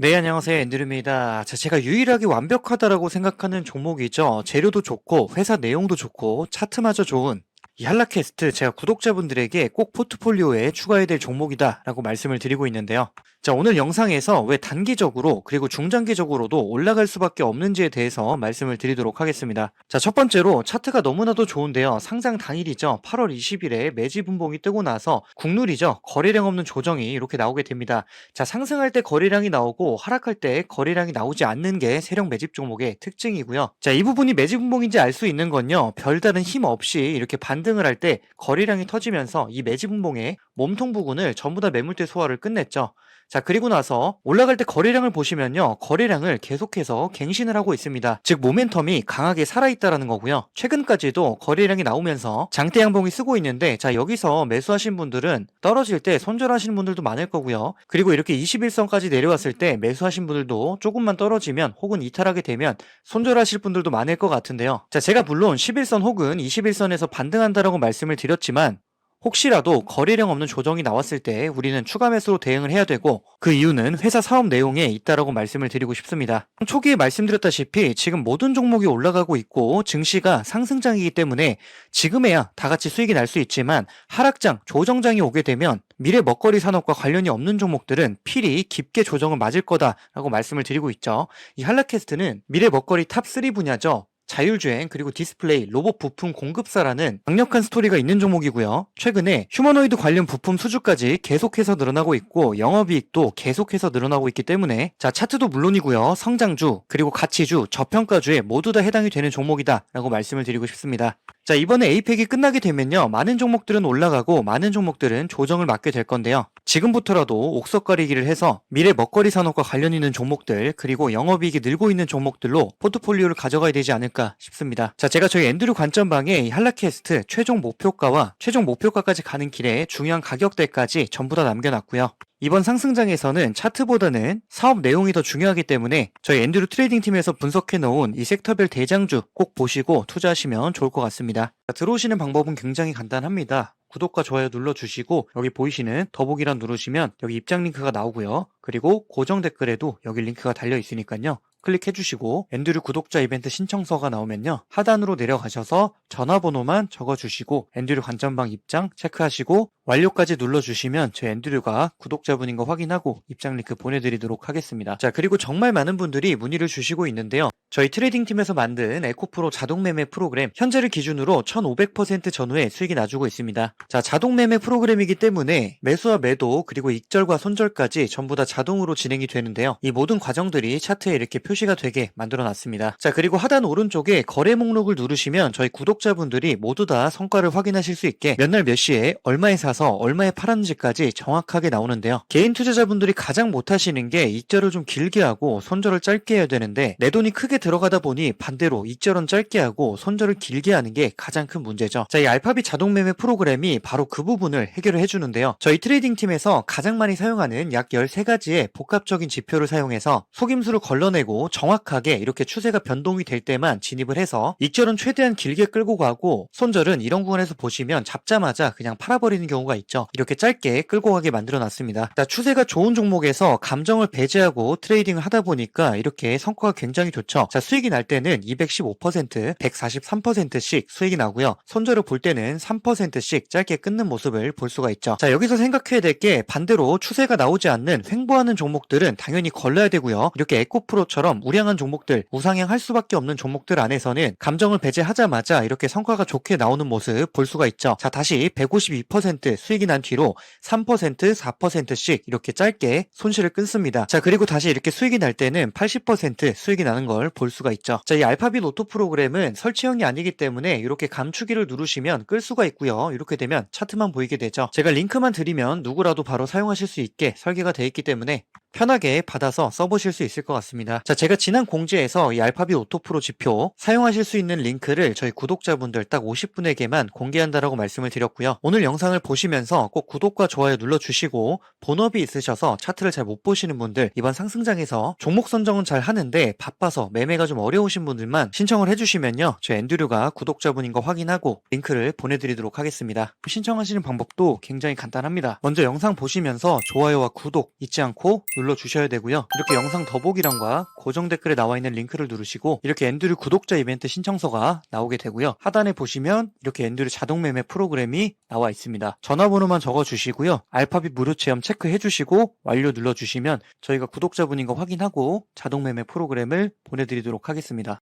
네, 안녕하세요. 앤드류입니다. 자, 제가 유일하게 완벽하다라고 생각하는 종목이죠. 재료도 좋고, 회사 내용도 좋고, 차트마저 좋은 이 한라캐스트 제가 구독자분들에게 꼭 포트폴리오에 추가해야 될 종목이다라고 말씀을 드리고 있는데요. 자, 오늘 영상에서 왜 단기적으로 그리고 중장기적으로도 올라갈 수밖에 없는지에 대해서 말씀을 드리도록 하겠습니다. 자, 첫 번째로 차트가 너무나도 좋은데요. 상장 당일이죠. 8월 20일에 매지 분봉이 뜨고 나서 국룰이죠. 거래량 없는 조정이 이렇게 나오게 됩니다. 자, 상승할 때 거래량이 나오고 하락할 때 거래량이 나오지 않는 게 세력 매집 종목의 특징이고요. 자, 이 부분이 매집 분봉인지 알 수 있는 건요. 별다른 힘 없이 이렇게 반등 을 할 때 거래량이 터지면서 이 매집 분봉의 몸통 부분을 전부 다 매물대 소화를 끝냈죠. 자, 그리고 나서 올라갈 때 거래량을 보시면요. 거래량을 계속해서 갱신을 하고 있습니다. 즉, 모멘텀이 강하게 살아있다라는 거고요. 최근까지도 거래량이 나오면서 장대 양봉이 쓰고 있는데, 자, 여기서 매수하신 분들은 떨어질 때 손절하시는 분들도 많을 거고요. 그리고 이렇게 21선까지 내려왔을 때 매수하신 분들도 조금만 떨어지면 혹은 이탈하게 되면 손절하실 분들도 많을 것 같은데요. 자, 제가 물론 11선 혹은 21선에서 반등한다 라고 말씀을 드렸지만, 혹시라도 거래량 없는 조정이 나왔을 때 우리는 추가 매수로 대응을 해야 되고 그 이유는 회사 사업 내용에 있다라고 말씀을 드리고 싶습니다. 초기에 말씀드렸다시피 지금 모든 종목이 올라가고 있고 증시가 상승장이기 때문에 지금에야 다 같이 수익이 날 수 있지만 하락장, 조정장이 오게 되면 미래 먹거리 산업과 관련이 없는 종목들은 필히 깊게 조정을 맞을 거다라고 말씀을 드리고 있죠. 이 한라캐스트는 미래 먹거리 탑 3 분야죠. 자율주행 그리고 디스플레이 로봇 부품 공급사라는 강력한 스토리가 있는 종목이고요. 최근에 휴머노이드 관련 부품 수주까지 계속해서 늘어나고 있고 영업이익도 계속해서 늘어나고 있기 때문에 자 차트도 물론이고요. 성장주 그리고 가치주 저평가주에 모두 다 해당이 되는 종목이다라고 말씀을 드리고 싶습니다. 자 이번에 에이펙이 끝나게 되면요. 많은 종목들은 올라가고 많은 종목들은 조정을 맞게 될 건데요. 지금부터라도 옥석가리기를 해서 미래 먹거리 산업과 관련 있는 종목들 그리고 영업이익이 늘고 있는 종목들로 포트폴리오를 가져가야 되지 않을까 싶습니다. 자, 제가 저희 앤드류 관점방에 이 한라캐스트 최종 목표가와 최종 목표가까지 가는 길에 중요한 가격대까지 전부 다 남겨놨고요. 이번 상승장에서는 차트보다는 사업 내용이 더 중요하기 때문에 저희 앤드류 트레이딩 팀에서 분석해 놓은 이 섹터별 대장주 꼭 보시고 투자하시면 좋을 것 같습니다. 자, 들어오시는 방법은 굉장히 간단합니다. 구독과 좋아요 눌러주시고 여기 보이시는 더보기란 누르시면 여기 입장 링크가 나오고요. 그리고 고정 댓글에도 여기 링크가 달려 있으니까요. 클릭해 주시고 앤드류 구독자 이벤트 신청서가 나오면요. 하단으로 내려가셔서 전화번호만 적어 주시고 앤드류 관전방 입장 체크하시고 완료까지 눌러주시면 제 앤드류가 구독자분인 거 확인하고 입장 링크 보내드리도록 하겠습니다. 자 그리고 정말 많은 분들이 문의를 주시고 있는데요. 저희 트레이딩 팀에서 만든 에코프로 자동 매매 프로그램 현재를 기준으로 1500% 전후에 수익이 나주고 있습니다. 자 자동 매매 프로그램이기 때문에 매수와 매도 그리고 익절과 손절까지 전부 다 자동으로 진행이 되는데요. 이 모든 과정들이 차트에 이렇게 표시가 되게 만들어 놨습니다. 자 그리고 하단 오른쪽에 거래 목록을 누르시면 저희 구독자분들이 모두 다 성과를 확인하실 수 있게 몇 날 몇 시에 얼마에 사서 얼마에 팔았는지까지 정확하게 나오는데요. 개인 투자자분들이 가장 못하시는 게 익절을 좀 길게 하고 손절을 짧게 해야 되는데 내 돈이 크게 들어가다 보니 반대로 익절은 짧게 하고 손절을 길게 하는 게 가장 큰 문제죠. 자, 이 알파비 자동 매매 프로그램이 바로 그 부분을 해결을 해주는데요. 저희 트레이딩 팀에서 가장 많이 사용하는 약 13가지의 복합적인 지표를 사용해서 속임수를 걸러내고 정확하게 이렇게 추세가 변동이 될 때만 진입을 해서 익절은 최대한 길게 끌고 가고 손절은 이런 구간에서 보시면 잡자마자 그냥 팔아버리는 경우가 있죠. 이렇게 짧게 끌고 가게 만들어 놨습니다. 자, 추세가 좋은 종목에서 감정을 배제하고 트레이딩을 하다 보니까 이렇게 성과가 굉장히 좋죠. 자, 수익이 날 때는 215%, 143%씩 수익이 나고요. 손절을 볼 때는 3%씩 짧게 끊는 모습을 볼 수가 있죠. 자, 여기서 생각해야 될 게 반대로 추세가 나오지 않는 횡보하는 종목들은 당연히 걸러야 되고요. 이렇게 에코프로처럼 우량한 종목들, 우상향 할 수밖에 없는 종목들 안에서는 감정을 배제하자마자 이렇게 성과가 좋게 나오는 모습 볼 수가 있죠. 자, 다시 152% 수익이 난 뒤로 3%, 4%씩 이렇게 짧게 손실을 끊습니다. 자, 그리고 다시 이렇게 수익이 날 때는 80% 수익이 나는 걸 볼 수가 있죠. 자, 이 알파빗 오토 프로그램은 설치형이 아니기 때문에 이렇게 감추기를 누르시면 끌 수가 있고요. 이렇게 되면 차트만 보이게 되죠. 제가 링크만 드리면 누구라도 바로 사용하실 수 있게 설계가 되어 있기 때문에 편하게 받아서 써보실 수 있을 것 같습니다. 자, 제가 지난 공지에서 이 알파비 오토프로 지표 사용하실 수 있는 링크를 저희 구독자분들 딱 50분에게만 공개한다라고 말씀을 드렸고요. 오늘 영상을 보시면서 꼭 구독과 좋아요 눌러주시고 본업이 있으셔서 차트를 잘 못 보시는 분들 이번 상승장에서 종목 선정은 잘 하는데 바빠서 매매가 좀 어려우신 분들만 신청을 해주시면요. 저 앤드류가 구독자분인 거 확인하고 링크를 보내드리도록 하겠습니다. 신청하시는 방법도 굉장히 간단합니다. 먼저 영상 보시면서 좋아요와 구독 잊지 않고 눌러주셔야 되고요. 이렇게 영상 더보기란과 고정 댓글에 나와 있는 링크를 누르시고 이렇게 엔드류 구독자 이벤트 신청서가 나오게 되고요. 하단에 보시면 이렇게 엔드류 자동 매매 프로그램이 나와 있습니다. 전화번호만 적어주시고요. 알파빗 무료 체험 체크해 주시고 완료 눌러주시면 저희가 구독자분인 거 확인하고 자동 매매 프로그램을 보내드리도록 하겠습니다.